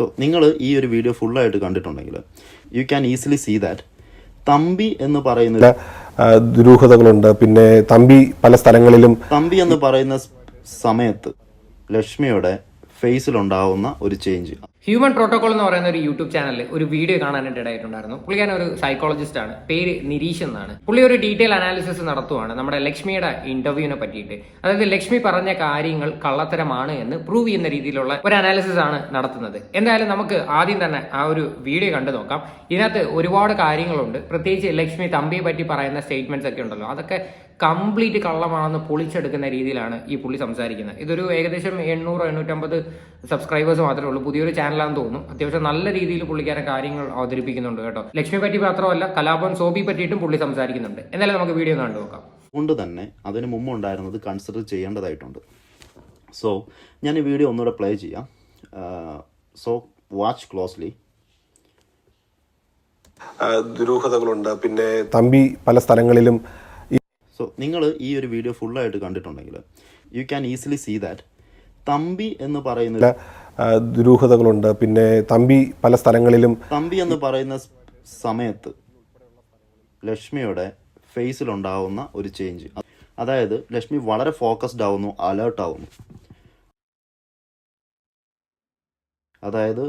So നിങ്ങൾ ഈ ഒരു വീഡിയോ ഫുള്ളായിട്ട് കണ്ടിട്ടുണ്ടെങ്കിൽ you can easily see that Thampi എന്ന് പറയുന്ന ദുരൂഹതകളുണ്ട്. പിന്നെ തമ്പി പല സ്ഥലങ്ങളിലും തമ്പി എന്ന് പറയുന്ന സമയത്ത് ലക്ഷ്മിയുടെ ഫേസിലുണ്ടാവുന്ന ഒരു ചേഞ്ച് ഹ്യൂമൻ പ്രോട്ടോകോൾ എന്ന് പറയുന്ന ഒരു യൂട്യൂബ് ചാനലിൽ ഒരു വീഡിയോ കാണാനായിട്ട് ഇടയായിട്ടുണ്ടായിരുന്നു. ഞാൻ ഒരു സൈക്കോളജിസ്റ്റ് ആണ്. പേര് നിരീഷ് എന്നാണ്. പുള്ളി ഒരു ഡീറ്റെയിൽ അനാലിസിസ് നടത്തുവാണ് നമ്മുടെ ലക്ഷ്മിയുടെ ഇന്റർവ്യൂവിനെ പറ്റിയിട്ട്. അതായത് ലക്ഷ്മി പറഞ്ഞ കാര്യങ്ങൾ കള്ളത്തരമാണ് എന്ന് പ്രൂവ് ചെയ്യുന്ന രീതിയിലുള്ള ഒരു അനാലിസിസ് ആണ് നടത്തുന്നത്. എന്തായാലും നമുക്ക് ആദ്യം തന്നെ ആ ഒരു വീഡിയോ കണ്ടു നോക്കാം. ഇതിനകത്ത് ഒരുപാട് കാര്യങ്ങളുണ്ട്. പ്രത്യേകിച്ച് ലക്ഷ്മി തമ്പിയെ പറ്റി പറയുന്ന സ്റ്റേറ്റ്മെന്റ്സ് ഒക്കെ ഉണ്ടല്ലോ. അതൊക്കെ കംപ്ലീറ്റ് കള്ളമാണെന്ന് പൊളിച്ചെടുക്കുന്ന രീതിയിലാണ് ഈ പുള്ളി സംസാരിക്കുന്നത്. ഇതൊരു ഏകദേശം എണ്ണൂറ് എണ്ണൂറ്റമ്പത് സബ്സ്ക്രൈബേഴ്സ് മാത്രമേ ഉള്ളൂ. പുതിയൊരു ചാനലാണെന്ന് തോന്നുന്നു അത്യാവശ്യം നല്ല രീതിയിൽ പുള്ളിക്കാരൻ കാര്യങ്ങൾ അവതരിപ്പിക്കുന്നുണ്ട് കേട്ടോ. ലക്ഷ്മി പറ്റി മാത്രമല്ല കലാപം സോബി പറ്റിയിട്ടും പുള്ളി സംസാരിക്കുന്നുണ്ട്. എന്നാലും നമുക്ക് വീഡിയോ കണ്ടു നോക്കാം. കൊണ്ട് തന്നെ അതിന് മുമ്പ് ഉണ്ടായിരുന്നത് കൺസിഡർ ചെയ്യേണ്ടതായിട്ടുണ്ട്. സോ ഞാൻ ഈ വീഡിയോ ഒന്നുകൂടെ പ്ലേ ചെയ്യാം. സോ വാച്ച് ക്ലോസ്ലി ദുരൂഹതകളുണ്ട്. പിന്നെ തമ്പി പല സ്ഥലങ്ങളിലും സോ നിങ്ങൾ ഈ ഒരു വീഡിയോ ഫുള്ളായിട്ട് കണ്ടിട്ടുണ്ടെങ്കിൽ you can easily see that Thampi എന്ന് പറയുന്ന ചില ആ, ദുരൂഹതകളുണ്ട്. പിന്നെ തമ്പി പല സ്ഥലങ്ങളിലും തമ്പി എന്ന് പറയുന്ന സമയത്ത് ലക്ഷ്മിയുടെ ഫേസിലുണ്ടാവുന്ന ഒരു ചേഞ്ച് അതായത് ലക്ഷ്മി വളരെ ഫോക്കസ്ഡ് ആവുന്നു അലേർട്ട് ആവുന്നു. അതായത്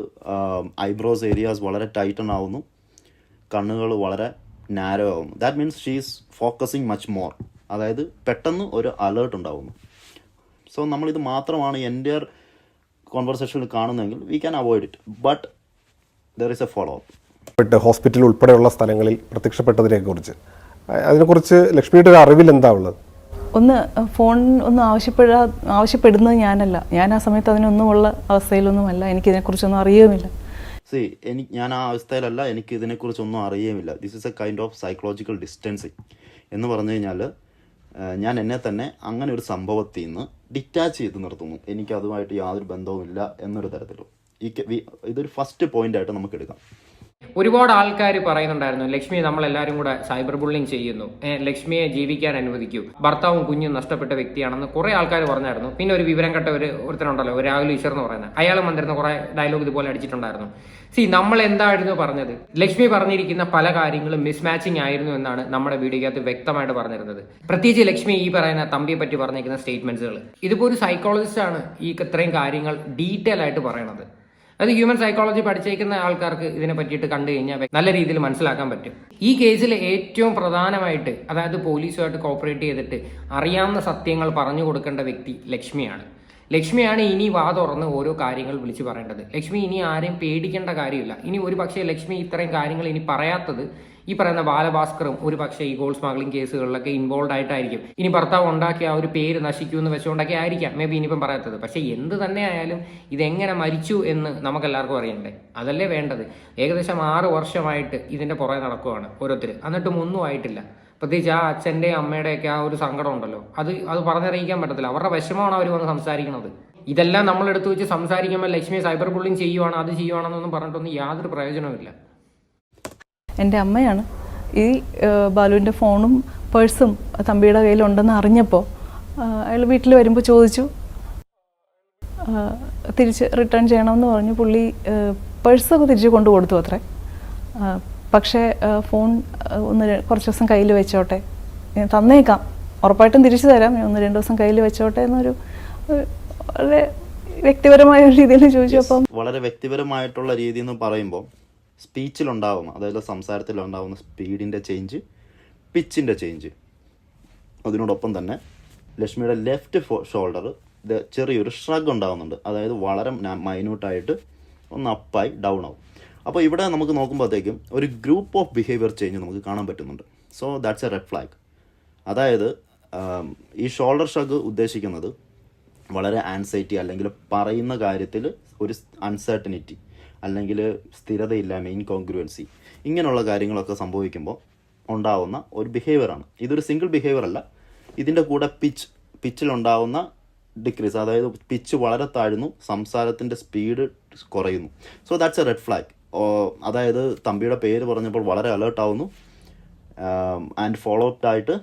ഐബ്രോസ് ഏരിയാസ് വളരെ ടൈറ്റൺ ആവുന്നു. കണ്ണുകൾ വളരെ നാരോ ആവുന്നു. That means she is focusing much more അതായത് പെട്ടെന്ന് ഒരു അലേർട്ട് ഉണ്ടാവുന്നു. സോ നമ്മളിത് മാത്രമാണ് എന്റെ കോൺവെർസേഷനിൽ കാണുന്നെങ്കിൽ we can avoid it but there is a follow up hospital ഉൾപ്പെടെയുള്ള സ്ഥലങ്ങളിൽ പ്രത്യക്ഷപ്പെട്ടതിനെ കുറിച്ച് അതിനെക്കുറിച്ച് ലക്ഷ്മിയുടെ ഒരു അറിവിൽ എന്താ ഉള്ളത്? ഒന്ന് ഫോൺ ഒന്നും ആവശ്യപ്പെടാ ആവശ്യപ്പെടുന്നത് ഞാനല്ല. ഞാൻ ആ സമയത്ത് അതിനൊന്നും ഉള്ള അവസ്ഥയിലൊന്നുമല്ല. എനിക്കിതിനെക്കുറിച്ചൊന്നും അറിയുമില്ല സി എനിക്ക് ഞാൻ ആ അവസ്ഥയിലല്ല. എനിക്ക് ഇതിനെക്കുറിച്ചൊന്നും അറിയുമില്ല this is a kind of psychological distancing എന്ന് പറഞ്ഞു കഴിഞ്ഞാൽ ഞാൻ എന്നെ തന്നെ അങ്ങനെ ഒരു സംഭവത്തിൽ നിന്ന് ഡിറ്റാച്ച് ചെയ്ത് നിർത്തുന്നു. എനിക്ക് അതുമായിട്ട് യാതൊരു ബന്ധവുമില്ല എന്നൊരു തരത്തിലും. ഈ ഇതൊരു ഫസ്റ്റ് പോയിന്റ് ആയിട്ട് നമുക്ക് എടുക്കാം. ഒരുപാട് ആൾക്കാർ പറയുന്നുണ്ടായിരുന്നു ലക്ഷ്മി നമ്മളെല്ലാവരും കൂടെ സൈബർ ബുള്ളിങ് ചെയ്യുന്നു. ലക്ഷ്മിയെ ജീവിക്കാൻ അനുവദിക്കൂ. ഭർത്താവും കുഞ്ഞും നഷ്ടപ്പെട്ട വ്യക്തിയാണെന്ന് കുറെ ആൾക്കാർ പറഞ്ഞായിരുന്നു. പിന്നെ ഒരു വിവരം കെട്ട ഒരു ഒരുത്തനുണ്ടല്ലോ ഒരു രാഹുൽ ഈശ്വർ എന്ന് പറയുന്നത് അയാൾ വന്നിരുന്ന കുറെ ഡയലോഗ് ഇതുപോലെ അടിച്ചിട്ടുണ്ടായിരുന്നു. സി നമ്മൾ എന്തായിരുന്നു പറഞ്ഞത്? ലക്ഷ്മി പറഞ്ഞിരിക്കുന്ന പല കാര്യങ്ങളും മിസ്മാച്ചിങ് ആയിരുന്നു എന്നാണ് നമ്മുടെ വീഡിയോക്കകത്ത് വ്യക്തമായിട്ട് പറഞ്ഞിരുന്നത്. പ്രത്യേകിച്ച് ലക്ഷ്മി ഈ പറയുന്ന തമ്പിയെ പറ്റി പറഞ്ഞിരിക്കുന്ന സ്റ്റേറ്റ്മെന്റ്സുകൾ ഇതിപ്പോ ഒരു സൈക്കോളജിസ്റ്റ് ആണ് ഈ ഇത്രയും കാര്യങ്ങൾ ഡീറ്റെയിൽ ആയിട്ട് പറയണത്. അത് ഹ്യൂമൻ സൈക്കോളജി പഠിച്ചേക്കുന്ന ആൾക്കാർക്ക് ഇതിനെ പറ്റിയിട്ട് കണ്ടു കഴിഞ്ഞാൽ നല്ല രീതിയിൽ മനസ്സിലാക്കാൻ പറ്റും. ഈ കേസിൽ ഏറ്റവും പ്രധാനമായിട്ട് അതായത് പോലീസുമായിട്ട് കോപ്പറേറ്റ് ചെയ്തിട്ട് അറിയാവുന്ന സത്യങ്ങൾ പറഞ്ഞു കൊടുക്കേണ്ട വ്യക്തി ലക്ഷ്മിയാണ്. ലക്ഷ്മിയാണ് ഇനി വാ ഓരോ കാര്യങ്ങൾ വിളിച്ചു പറയേണ്ടത്. ലക്ഷ്മി ഇനി ആരെയും പേടിക്കേണ്ട കാര്യമില്ല. ഇനി ഒരു പക്ഷേ ലക്ഷ്മി ഇത്രയും കാര്യങ്ങൾ ഇനി പറയാത്തത് ഈ പറയുന്ന ബാലഭാസ്കറും ഒരു പക്ഷേ ഈ ഗോൾഡ് സ്മഗ്ലിംഗ് കേസുകളിലൊക്കെ ഇൻവോൾവ് ആയിട്ടായിരിക്കും. ഇനി ഭർത്താവ് ഉണ്ടാക്കിയ ആ ഒരു പേര് നശിക്കൂ എന്ന് വെച്ചുകൊണ്ടൊക്കെ ആയിരിക്കാം. മേ ബി ഇനിയിപ്പം പറയാത്തത്. പക്ഷേ എന്ത് തന്നെ ആയാലും ഇതെങ്ങനെ മരിച്ചു എന്ന് നമുക്കെല്ലാവർക്കും അറിയണ്ടേ? അതല്ലേ വേണ്ടത്. ഏകദേശം ആറ് വർഷമായിട്ട് ഇതിന്റെ പുറകെ നടക്കുവാണ് ഓരോരുത്തർ എന്നിട്ടും ഒന്നും ആയിട്ടില്ല. പ്രത്യേകിച്ച് ആ അച്ഛന്റെ അമ്മയുടെയൊക്കെ ആ ഒരു സങ്കടം ഉണ്ടല്ലോ. അത് അത് പറഞ്ഞറിയിക്കാൻ പറ്റത്തില്ല. അവരുടെ വിഷമമാണ് അവർ വന്ന് സംസാരിക്കുന്നത് ഇതെല്ലാം നമ്മളെടുത്ത് വെച്ച് സംസാരിക്കുമ്പോൾ ലക്ഷ്മി സൈബർ ബുള്ളിങ് ചെയ്യുവാണ് അത് ചെയ്യുവാണെന്നൊന്നും പറഞ്ഞിട്ടൊന്നും യാതൊരു പ്രയോജനവുമില്ല. എന്റെ അമ്മയാണ്. ഈ ബാലുവിന്റെ ഫോണും പേഴ്സും തമ്പിയുടെ കയ്യിലുണ്ടെന്ന് അറിഞ്ഞപ്പോൾ അയാൾ വീട്ടിൽ വരുമ്പോൾ ചോദിച്ചു തിരിച്ച് റിട്ടേൺ ചെയ്യണമെന്ന് പറഞ്ഞു. പുള്ളി പേഴ്സൊക്കെ തിരിച്ച് കൊണ്ടു കൊടുത്തു അത്രേ. പക്ഷേ ഫോൺ ഒന്ന് കുറച്ച് ദിവസം കയ്യിൽ വെച്ചോട്ടെ. ഞാൻ തന്നേക്കാം. ഉറപ്പായിട്ടും തിരിച്ചു തരാം. ഞാൻ ഒന്ന് രണ്ട് ദിവസം കയ്യിൽ വെച്ചോട്ടെ എന്നൊരു വളരെ വ്യക്തിപരമായ ഒരു രീതിയിൽ ചോദിച്ചു. അപ്പം വളരെ വ്യക്തിപരമായിട്ടുള്ള രീതി എന്ന് പറയുമ്പോൾ സ്പീച്ചിലുണ്ടാവുന്ന അതായത് സംസാരത്തിലുണ്ടാവുന്ന സ്പീഡിന്റെ ചേഞ്ച് പിച്ചിന്റെ ചേഞ്ച്. അതിനോടൊപ്പം തന്നെ ലക്ഷ്മിയുടെ ലെഫ്റ്റ് ഷോൾഡർ ചെറിയൊരു ഷ്രഗ് ഉണ്ടാകുന്നുണ്ട് അതായത് വളരെ മൈന്യൂട്ടായിട്ട് ഒന്ന് അപ്പായി ഡൗൺ ആവും. അപ്പോൾ ഇവിടെ നമുക്ക് നോക്കുമ്പോഴത്തേക്കും ഒരു ഗ്രൂപ്പ് ഓഫ് ബിഹേവിയർ ചേഞ്ച് നമുക്ക് കാണാൻ പറ്റുന്നുണ്ട്. So that's a red flag അതായത് ഈ ഷോൾഡർ ഷ്രഗ് ഉദ്ദേശിക്കുന്നത് വളരെ ആൻസൈറ്റി അല്ലെങ്കിൽ പറയുന്ന കാര്യത്തിൽ ഒരു അൺസർട്ടനിറ്റി അല്ലെങ്കിൽ സ്ഥിരതയില്ലായ്മ ഇൻകോൺഗ്രുവൻസി ഇങ്ങനെയുള്ള കാര്യങ്ങളൊക്കെ സംഭവിക്കുമ്പോൾ ഉണ്ടാവുന്ന ഒരു ബിഹേവിയറാണ് ഇതൊരു സിംഗിൾ ബിഹേവിയർ അല്ല. ഇതിന്റെ കൂടെ പിച്ച് പിച്ചിലുണ്ടാവുന്ന ഡിക്രീസ് അതായത് പിച്ച് വളരെ താഴ്ന്നു സംസാരത്തിന്റെ സ്പീഡ് കുറയുന്നു. So that's a red flag അതായത് തമ്പിയുടെ പേര് പറഞ്ഞപ്പോൾ വളരെ അലേർട്ട് ആവുന്നു. ആൻഡ് ഫോളോ അപ്പ് ആയിട്ട്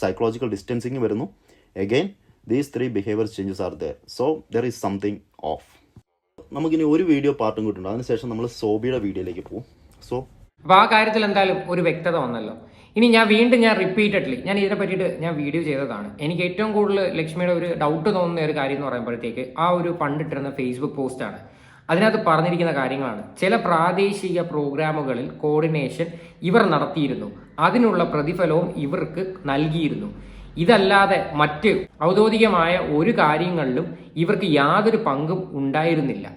സൈക്കോളജിക്കൽ ഡിസ്റ്റൻസിങ് വരുന്നു. Again these three behaviour changes are there so there is something of നമുക്കിനി ഒരു വീഡിയോ പാർട്ടും കൂട്ടുണ്ട് അതിനുശേഷം നമ്മൾ സോബിയുടെ വീഡിയോയിലേക്ക് പോകും സോ അപ്പോൾ ആ കാര്യത്തിൽ എന്തായാലും ഒരു വ്യക്തത വന്നല്ലോ. ഇനി ഞാൻ വീണ്ടും ഞാൻ റിപ്പീറ്റഡ്ലി ഞാൻ ഇതിനെ പറ്റിയിട്ട് ഞാൻ വീഡിയോ ചെയ്തതാണ്. എനിക്ക് ഏറ്റവും കൂടുതൽ ലക്ഷ്മിയുടെ ഒരു ഡൗട്ട് തോന്നുന്ന ഒരു കാര്യം എന്ന് പറയുമ്പോഴത്തേക്ക് ആ ഒരു പണ്ടിട്ടിരുന്ന ഫേസ്ബുക്ക് പോസ്റ്റാണ് അതിനകത്ത് പറഞ്ഞിരിക്കുന്ന കാര്യങ്ങളാണ്. ചില പ്രാദേശിക പ്രോഗ്രാമുകളിൽ കോർഡിനേഷൻ ഇവർ നടത്തിയിരുന്നു. അതിനുള്ള പ്രതിഫലവും ഇവർക്ക് നൽകിയിരുന്നു. ഇതല്ലാതെ മറ്റ് ഔദ്യോഗികമായ ഒരു കാര്യങ്ങളിലും ഇവർക്ക് യാതൊരു പങ്കും ഉണ്ടായിരുന്നില്ല.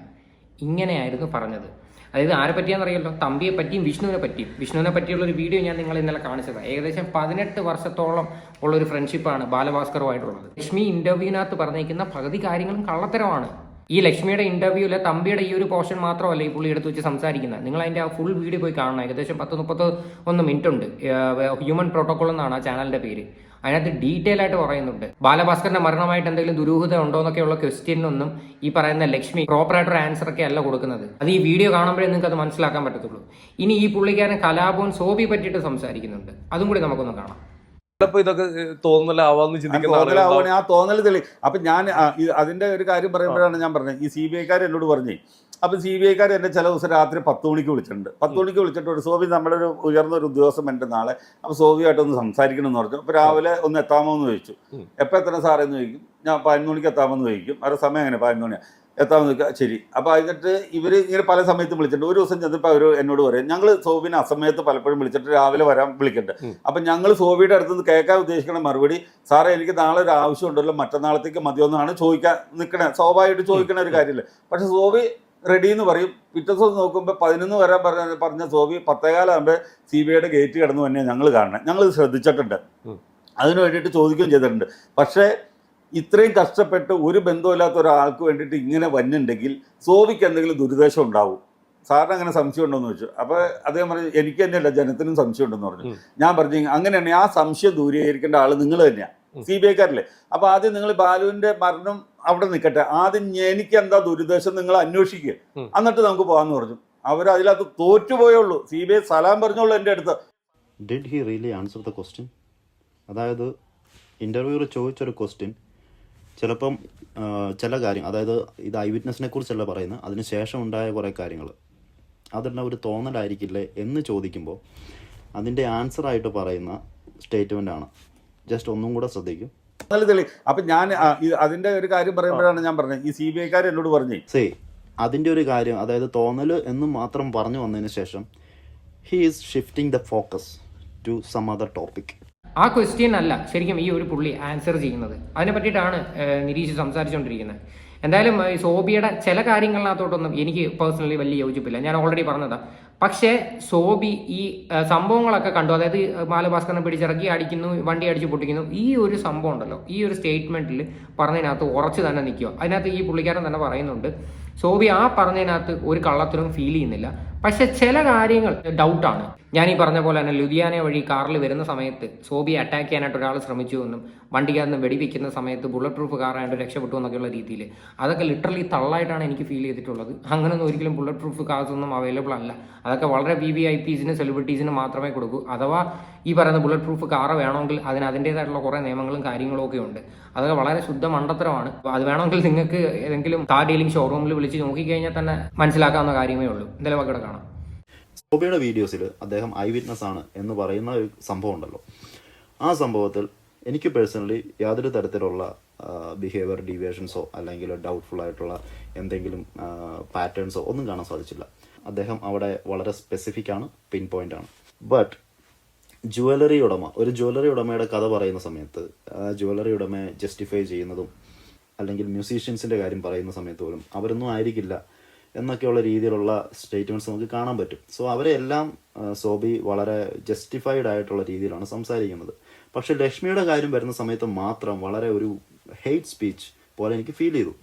ഇങ്ങനെയായിരുന്നു പറഞ്ഞത്. അതായത് ആരെ പറ്റിയാണെന്നറിയല്ലോ തമ്പിയെ പറ്റിയും വിഷ്ണുവിനെ പറ്റിയും. വിഷ്ണുവിനെ പറ്റിയുള്ള ഒരു വീഡിയോ ഞാൻ നിങ്ങൾ ഇന്നലെ കാണിച്ചതാണ് ഏകദേശം പതിനെട്ട് വർഷത്തോളം ഉള്ള ഒരു ഫ്രണ്ട്ഷിപ്പാണ് ബാലഭാസ്കറുമായിട്ടുള്ളത്. ലക്ഷ്മി ഇന്റർവ്യൂവിനകത്ത് പറഞ്ഞിരിക്കുന്ന പകുതി കാര്യങ്ങളും കള്ളത്തരമാണ്. ഈ ലക്ഷ്മിയുടെ ഇന്റർവ്യൂവിലെ തമ്പിയുടെ ഈ ഒരു പോർഷൻ മാത്രമല്ല ഈ പുള്ളി എടുത്ത് വെച്ച് സംസാരിക്കുന്നത്? നിങ്ങൾ അതിന്റെ ആ ഫുൾ വീഡിയോ പോയി കാണണം. ഏകദേശം പത്ത് മുപ്പത് ഒന്ന് മിനിറ്റ് ഉണ്ട് ഹ്യൂമൻ പ്രോട്ടോകോൾ എന്നാണ് ആ ചാനലിന്റെ പേര്. അതിനകത്ത് ഡീറ്റെയിൽ ആയിട്ട് പറയുന്നുണ്ട്. ബാലഭാസ്കറിന്റെ മരണമായിട്ട് എന്തെങ്കിലും ദുരൂഹത ഉണ്ടോ എന്നൊക്കെയുള്ള ക്വസ്റ്റ്യനൊന്നും ഈ പറയുന്ന ലക്ഷ്മി പ്രോപ്പർ ആയിട്ടൊരു ആൻസർ ഒക്കെ അല്ല കൊടുക്കുന്നത്. അത് ഈ വീഡിയോ കാണുമ്പോഴേ നിങ്ങൾക്ക് അത് മനസ്സിലാക്കാൻ പറ്റത്തുള്ളൂ. ഇനി ഈ പുള്ളിക്കാരൻ കലാപവും സോബി പറ്റിയിട്ട് സംസാരിക്കുന്നുണ്ട്. അതും കൂടി നമുക്കൊന്ന് കാണാം. ഇതൊക്കെ തോന്നലാവാന്ന് ചിന്തിക്കുന്ന ആളുകളുണ്ടാവും. ആ തോന്നൽ തെളി അപ്പൊ ഞാൻ അതിന്റെ ഒരു കാര്യം പറയുമ്പോഴാണ് ഞാൻ പറഞ്ഞത്. ഈ സി ബി ഐക്കാർ എന്നോട് പറഞ്ഞേ അപ്പൊ സി ബി ഐക്കാർ എന്നെ ചില ദിവസം രാത്രി പത്ത് മണിക്ക് വിളിച്ചിട്ടുണ്ട്. പത്ത് മണിക്ക് വിളിച്ചിട്ട് ഒരു സോബി നമ്മുടെ ഒരു ഉയർന്ന ഒരു ഉദ്യോഗസ്ഥൻ എന്റെ നാളെ. അപ്പൊ സോബിയായിട്ട് ഒന്ന് സംസാരിക്കണം എന്ന് പറഞ്ഞു. അപ്പൊ രാവിലെ ഒന്ന് എത്താമോ എന്ന് ചോദിച്ചു. എപ്പോൾ എത്തണം സാറേ എന്ന് ചോദിക്കും. ഞാൻ പതിനൊന്ന് മണിക്ക് എത്താമെന്ന് ചോദിക്കും. അവരുടെ സമയം എങ്ങനെ? പതിനൊന്ന് മണിയാണ് എത്താമെന്ന് ചോദിക്കുക ശരി. അപ്പോൾ എന്നിട്ട് ഇവർ ഇങ്ങനെ പല സമയത്തും വിളിച്ചിട്ടുണ്ട്. ഒരു ദിവസം ചെന്നപ്പോൾ അവർ എന്നോട് പറയും ഞങ്ങൾ സോബിനെ അസമയത്ത് പലപ്പോഴും വിളിച്ചിട്ട് രാവിലെ വരാൻ വിളിക്കുന്നുണ്ട് ഉം. അപ്പം ഞങ്ങൾ സോബിയുടെ അടുത്ത് നിന്ന് കേൾക്കാൻ ഉദ്ദേശിക്കുന്ന മറുപടി സാറേ എനിക്ക് നാളെ ഒരു ആവശ്യം ഉണ്ടല്ലോ മറ്റന്നാളത്തേക്ക് മതിയൊന്നാണ് ചോദിക്കാൻ നിൽക്കണേ സ്വാഭാവികമായിട്ട് ചോദിക്കണ ഒരു കാര്യമില്ല. പക്ഷെ സോബി റെഡി എന്ന് പറയും. പിറ്റേ ദിവസം നോക്കുമ്പോൾ പതിനൊന്ന് വരാൻ പറഞ്ഞ പറഞ്ഞ സോബി പത്തേകാലാകുമ്പോൾ സി ബി ഐയുടെ ഗേറ്റ് കിടന്നു തന്നെ ഞങ്ങൾ കാണണം. ഞങ്ങൾ ഇത് ശ്രദ്ധിച്ചിട്ടുണ്ട്. അതിനു അതിന് വേണ്ടിയിട്ട് ചോദിക്കുകയും ചെയ്തിട്ടുണ്ട്. പക്ഷേ ഇത്രയും കഷ്ടപ്പെട്ട് ഒരു ബന്ധമില്ലാത്ത ഒരാൾക്ക് വേണ്ടിയിട്ട് ഇങ്ങനെ വന്നിട്ടുണ്ടെങ്കിൽ സോബിക്ക് എന്തെങ്കിലും ദുരുദ്ദേശം ഉണ്ടാവും. സാറിന് അങ്ങനെ സംശയം ഉണ്ടോ എന്ന് ചോദിച്ചു. അപ്പോൾ അദ്ദേഹം പറഞ്ഞു എനിക്ക് തന്നെയല്ല ജനത്തിനും സംശയം ഉണ്ടെന്ന് പറഞ്ഞു ഞാൻ പറഞ്ഞു അങ്ങനെയാണെങ്കിൽ ആ സംശയം ദൂരീകരിക്കേണ്ട ആൾ നിങ്ങൾ തന്നെയാണ് സി ബി ഐക്കാരല്ലേ? അപ്പോൾ ആദ്യം നിങ്ങൾ ബാലുവിന്റെ മരണം അവിടെ നിൽക്കട്ടെ ആദ്യം എനിക്ക് എന്താ ദുരുദ്ദേശം നിങ്ങൾ അന്വേഷിക്കുക. എന്നിട്ട് നമുക്ക് പോകാമെന്ന് പറഞ്ഞു. അവർ അതിനകത്ത് തോറ്റുപോയുള്ളൂ സി ബി ഐ സലാം പറഞ്ഞോളൂ എന്റെ അടുത്ത്. Did he really answer the question അതായത് ഇന്റർവ്യൂവിൽ ചോദിച്ചൊരു ക്വസ്റ്റ്യൻ ചിലപ്പം ചില കാര്യം അതായത് ഇത് ഐ വിറ്റ്നസിനെ കുറിച്ചല്ല പറയുന്നത്. അതിന് ശേഷം ഉണ്ടായ കുറേ കാര്യങ്ങൾ. അതെല്ലാം ഒരു തോന്നലായിരിക്കില്ലേ എന്ന് ചോദിക്കുമ്പോൾ അതിന്റെ ആൻസറായിട്ട് പറയുന്ന സ്റ്റേറ്റ്മെന്റ് ആണ്. ജസ്റ്റ് ഒന്നും കൂടെ ശ്രദ്ധിക്കും. നല്ല തെളി അപ്പൊ ഞാൻ അതിന്റെ ഒരു കാര്യം പറയുമ്പോഴാണ് ഞാൻ പറഞ്ഞത്. ഈ സി ബി ഐക്കാർ എന്നോട് പറഞ്ഞു. സേ അതിന്റെ ഒരു കാര്യം അതായത് തോന്നൽ എന്ന് മാത്രം പറഞ്ഞു വന്നതിന് ശേഷം he is shifting the focus to some other topic ആ ക്വസ്റ്റ്യൻ അല്ല ശരിക്കും ഈ ഒരു പുള്ളി ആൻസർ ചെയ്യുന്നത്. അതിനെ പറ്റിയിട്ടാണ് നിരീഷ് സംസാരിച്ചുകൊണ്ടിരിക്കുന്നത് എന്തായാലും ഈ സോബിയുടെ ചില കാര്യങ്ങളിനകത്തോട്ടൊന്നും എനിക്ക് പേഴ്സണലി വലിയ യോജിപ്പില്ല. ഞാൻ ഓൾറെഡി പറഞ്ഞതാ. പക്ഷേ സോബി ഈ സംഭവങ്ങളൊക്കെ കണ്ടു. അതായത് ബാലഭാസ്കറിനെ പിടിച്ചിറക്കി അടിക്കുന്നു വണ്ടി അടിച്ചു പൊട്ടിക്കുന്നു. ഈ ഒരു സംഭവം ഉണ്ടല്ലോ. ഈ ഒരു സ്റ്റേറ്റ്മെന്റിൽ പറഞ്ഞതിനകത്ത് ഉറച്ചു തന്നെ നിൽക്കുക. അതിനകത്ത് ഈ പുള്ളിക്കാരൻ തന്നെ പറയുന്നുണ്ട് സോബി ആ പറഞ്ഞതിനകത്ത് ഒരു കള്ളത്തിലും ഫീൽ ചെയ്യുന്നില്ല. പക്ഷെ ചില കാര്യങ്ങൾ ഡൗട്ടാണ് ഞാൻ ഈ പറഞ്ഞ പോലെ തന്നെ ലുധിയാന വഴി കാറിൽ വരുന്ന സമയത്ത് സോബിയെ അറ്റാക്ക് ചെയ്യാനായിട്ട് ഒരാൾ ശ്രമിച്ചു എന്നും വണ്ടിക്കകത്ത് നിന്ന് വെടിവെക്കുന്ന സമയത്ത് ബുള്ളറ്റ് പ്രൂഫ് കാറായിട്ട് രക്ഷപ്പെട്ടു എന്നൊക്കെയുള്ള രീതിയിൽ അതൊക്കെ ലിറ്ററലി തള്ളായിട്ടാണ് എനിക്ക് ഫീൽ ചെയ്തിട്ടുള്ളത്. അങ്ങനെയൊന്നും ഒരിക്കലും ബുള്ളറ്റ് പ്രൂഫ് കാർസ് ഒന്നും അവൈലബിൾ അല്ല. അതൊക്കെ വളരെ വി വി ഐ പീസിന് സെലിബ്രിറ്റീസിന് മാത്രമേ കൊടുക്കൂ. അഥവാ ഈ പറയുന്ന ബുള്ളറ്റ് പ്രൂഫ് കാറ് വേണമെങ്കിൽ അതിന് അതിന്റെതായിട്ടുള്ള കുറേ നിയമങ്ങളും കാര്യങ്ങളും ഒക്കെ ഉണ്ട്. അതൊക്കെ വളരെ ശുദ്ധ മണ്ടത്തരമാണ്. അത് വേണമെങ്കിൽ നിങ്ങൾക്ക് ഏതെങ്കിലും കാർ ഡീലിംഗ് ഷോറൂമിൽ വിളിച്ച് നോക്കിക്കഴിഞ്ഞാൽ തന്നെ മനസ്സിലാക്കാവുന്ന കാര്യമേ ഉള്ളൂ. എന്തായാലും വാക്കിടെ വീഡിയോസിൽ അദ്ദേഹം ഐ വിറ്റ്നസ് ആണ് എന്ന് പറയുന്ന ഒരു സംഭവം ഉണ്ടല്ലോ. ആ സംഭവത്തിൽ എനിക്ക് പേഴ്സണലി യാതൊരു തരത്തിലുള്ള ബിഹേവിയർ ഡീവിയേഷൻസോ അല്ലെങ്കിൽ ഡൗട്ട്ഫുൾ ആയിട്ടുള്ള എന്തെങ്കിലും പാറ്റേൺസോ ഒന്നും കാണാൻ സാധിച്ചില്ല. അദ്ദേഹം അവിടെ വളരെ സ്പെസിഫിക് ആണ് പിൻ പോയിന്റ് ആണ്. ബട്ട് ജുവലറി ഉടമ ഒരു ജുവലറി ഉടമയുടെ കഥ പറയുന്ന സമയത്ത് ആ ജുവലറി ഉടമയെ ജസ്റ്റിഫൈ ചെയ്യുന്നതും അല്ലെങ്കിൽ മ്യൂസീഷ്യൻസിന്റെ കാര്യം പറയുന്ന സമയത്ത് പോലും അവരൊന്നും ആയിരിക്കില്ല എന്നൊക്കെയുള്ള രീതിയിലുള്ള സ്റ്റേറ്റ്മെന്റ്സ് നമുക്ക് കാണാൻ പറ്റും. സോ അവരെല്ലാം സോബി വളരെ ജസ്റ്റിഫൈഡ് ആയിട്ടുള്ള രീതിയിലാണ് സംസാരിക്കുന്നത്. പക്ഷേ ലക്ഷ്മിയുടെ കാര്യം വരുന്ന സമയത്ത് മാത്രം വളരെ ഒരു ഹെയ്റ്റ് സ്പീച്ച് പോലെ എനിക്ക് ഫീൽ ചെയ്തു.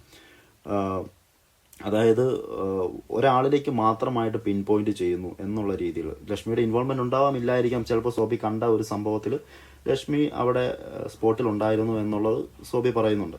അതായത് ഒരാളിലേക്ക് മാത്രമായിട്ട് പിൻ പോയിന്റ് ചെയ്യുന്നു എന്നുള്ള രീതിയിൽ. ലക്ഷ്മിയുടെ ഇൻവോൾവ്മെന്റ് ഉണ്ടാവാം ഇല്ലായിരിക്കാം ചിലപ്പോൾ സോബി കണ്ട ഒരു സംഭവത്തിൽ ലക്ഷ്മി അവിടെ സ്പോട്ടിൽ ഉണ്ടായിരുന്നു എന്നുള്ളത് സോബി പറയുന്നുണ്ട്.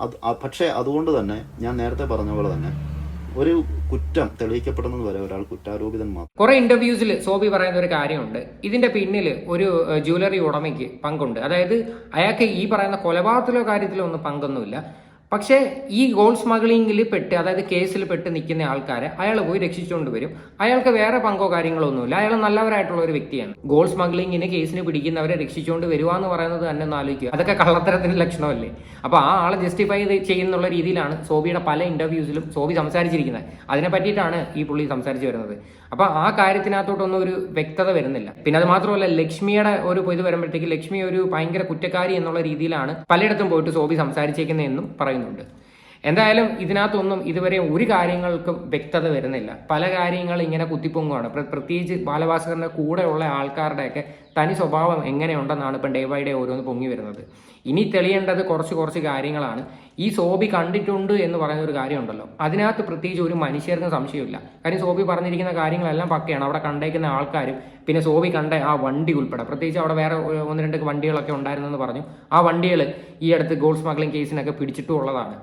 അത് പക്ഷേ അതുകൊണ്ട് തന്നെ ഞാൻ നേരത്തെ പറഞ്ഞ പോലെ തന്നെ ഒരു കുറ്റം തെളിയിക്കപ്പെടുന്നത് വരെ ഒരാൾ കുറ്റാരോപിതൻ മാത്രം. കുറെ ഇന്റർവ്യൂസിൽ സോബി പറയുന്ന ഒരു കാര്യമുണ്ട്. ഇതിന്റെ പിന്നിൽ ഒരു ജ്വല്ലറി ഉടമയ്ക്ക് പങ്കുണ്ട്. അതായത് അയാൾക്ക് ഈ പറയുന്ന കൊലപാതകത്തിലോ കാര്യത്തിലോ ഒന്നും പങ്കൊന്നുമില്ല. പക്ഷേ ഈ ഗോൾഡ് സ്മഗ്ലിങ്ങിൽ പെട്ട് അതായത് കേസിൽ പെട്ട് നിൽക്കുന്ന ആൾക്കാരെ അയാൾ പോയി രക്ഷിച്ചുകൊണ്ട് വരും. അയാൾക്ക് വേറെ പങ്കോ കാര്യങ്ങളോ ഒന്നുമില്ല അയാൾ നല്ലവരായിട്ടുള്ള ഒരു വ്യക്തിയാണ്. ഗോൾഡ് സ്മഗ്ലിങ്ങിന് കേസിന് പിടിക്കുന്നവരെ രക്ഷിച്ചുകൊണ്ട് വരിക എന്ന് പറയുന്നത് തന്നെ ഒന്ന് ആലോചിക്കുക. അതൊക്കെ കള്ളത്തരത്തിന്റെ ലക്ഷണമല്ലേ? അപ്പൊ ആ ആളെ ജസ്റ്റിഫൈ ചെയ്യുന്നുള്ള രീതിയിലാണ് സോബിയുടെ പല ഇന്റർവ്യൂസിലും സോബി സംസാരിച്ചിരിക്കുന്നത്. അതിനെ പറ്റിയിട്ടാണ് ഈ പുള്ളി സംസാരിച്ചു വരുന്നത്. അപ്പൊ ആ കാര്യത്തിനകത്തോട്ടൊന്നും ഒരു വ്യക്തത വരുന്നില്ല. പിന്നെ അത് മാത്രമല്ല ലക്ഷ്മിയുടെ ഒരു ഇത് വരുമ്പോഴത്തേക്ക് ലക്ഷ്മി ഒരു ഭയങ്കര കുറ്റക്കാരി എന്നുള്ള രീതിയിലാണ് പലയിടത്തും പോയിട്ട് സോബി സംസാരിച്ചേക്കുന്നതെന്നും പറയുന്നുണ്ട് എന്തായാലും ഇതിനകത്തൊന്നും ഇതുവരെ ഒരു കാര്യങ്ങൾക്കും വ്യക്തത വരുന്നില്ല. പല കാര്യങ്ങൾ ഇങ്ങനെ കുത്തിപ്പൊങ്ങുകയാണ് പ്ര- പ്രത്യേകിച്ച് ബാലഭാസ്കറിന്റെ കൂടെയുള്ള ആൾക്കാരുടെയൊക്കെ തനി സ്വഭാവം എങ്ങനെയുണ്ടെന്നാണ് ഇപ്പം ഡേ ബൈ ഡേ ഓരോന്ന് പൊങ്ങി വരുന്നത്. ഇനി തെളിയേണ്ടത് കുറച്ച് കുറച്ച് കാര്യങ്ങളാണ്. ഈ സോബി കണ്ടിട്ടുണ്ട് എന്ന് പറയുന്ന ഒരു കാര്യമുണ്ടല്ലോ. അതിനകത്ത് പ്രത്യേകിച്ച് ഒരു മനുഷ്യർക്കും സംശയമില്ല കാര്യം സോബി പറഞ്ഞിരിക്കുന്ന കാര്യങ്ങളെല്ലാം പക്കയാണ്. അവിടെ കണ്ടേക്കുന്ന ആൾക്കാരും പിന്നെ സോബി കണ്ട ആ വണ്ടി ഉൾപ്പെടെ. പ്രത്യേകിച്ച് അവിടെ വേറെ ഒന്ന് രണ്ട് വണ്ടികളൊക്കെ ഉണ്ടായിരുന്നെന്ന് പറഞ്ഞു. ആ വണ്ടികൾ ഈ അടുത്ത് ഗോൾഡ് സ്മഗ്ലിംഗ് കേസിനൊക്കെ പിടിച്ചിട്ടും ഉള്ളതാണ്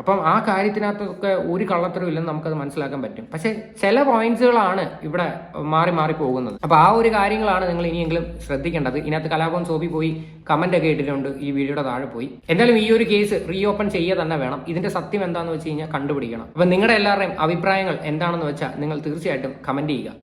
അപ്പം ആ കാര്യത്തിനകത്തൊക്കെ ഒരു കള്ളത്തരവും ഇല്ലെന്ന് നമുക്കത് മനസ്സിലാക്കാൻ പറ്റും. പക്ഷെ ചില പോയിന്റ്സുകളാണ് ഇവിടെ മാറി മാറി പോകുന്നത്. അപ്പൊ ആ ഒരു കാര്യങ്ങളാണ് നിങ്ങൾ ഇനിയെങ്കിലും ശ്രദ്ധിക്കേണ്ടത്. ഇതിനകത്ത് കലാഭവൻ സോബി പോയി കമന്റ് ഒക്കെ ഇട്ടിട്ടുണ്ട്. ഈ വീഡിയോയുടെ താഴെ പോയി. എന്തായാലും ഈ ഒരു കേസ് റീ ഓപ്പൺ ചെയ്യുക തന്നെ വേണം. ഇതിന്റെ സത്യം എന്താണെന്ന് വെച്ച് കഴിഞ്ഞാൽ കണ്ടുപിടിക്കണം. അപ്പൊ നിങ്ങളുടെ എല്ലാവരുടെയും അഭിപ്രായങ്ങൾ എന്താണെന്ന് വെച്ചാൽ നിങ്ങൾ തീർച്ചയായിട്ടും കമന്റ് ചെയ്യുക.